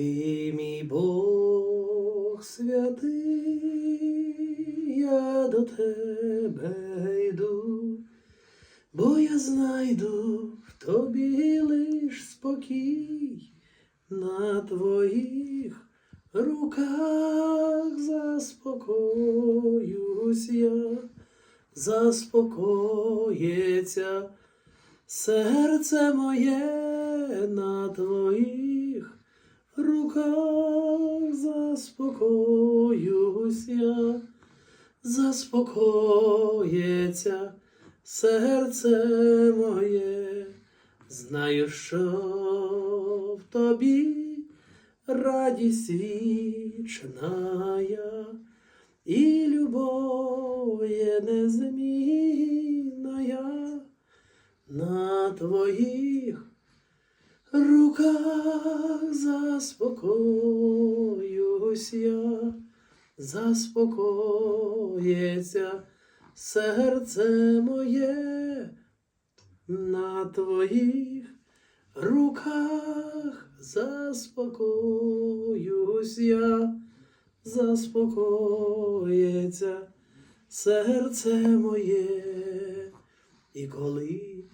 Ти мій Бог святий, я до тебе йду, бо я знайду в тобі лиш спокій, на твоїх руках. Заспокоюсь я, заспокоїться серце моє на твоїх руках заспокоюсь я, заспокоїться серце моє, знаю, що в тобі радість вічна я, і любов є незмінна на твоїх руках заспокоюсь я, заспокоїться серце моє на твоїх руках. Заспокоюсь я, заспокоїться серце моє, і коли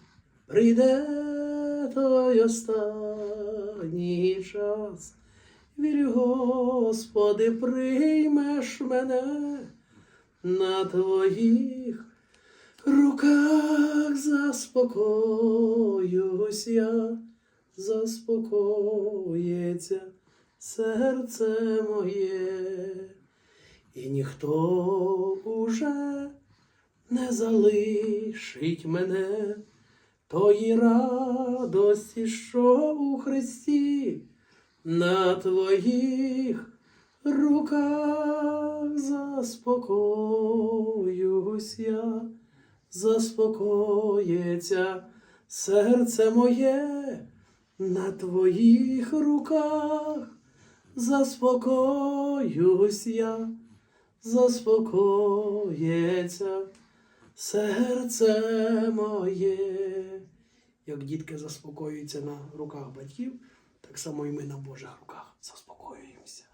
прийде той останній час, вірю, Господи, приймеш мене на твоїх руках. Заспокоюсь я, заспокоїться серце моє, і ніхто уже не залишить мене тої радості, що у Христі на твоїх руках заспокоюсь я, заспокоїться серце моє на твоїх руках, заспокоюсь я, заспокоїться серце моє. Як дітки заспокоюються на руках батьків, так само і ми на Божих руках заспокоюємося.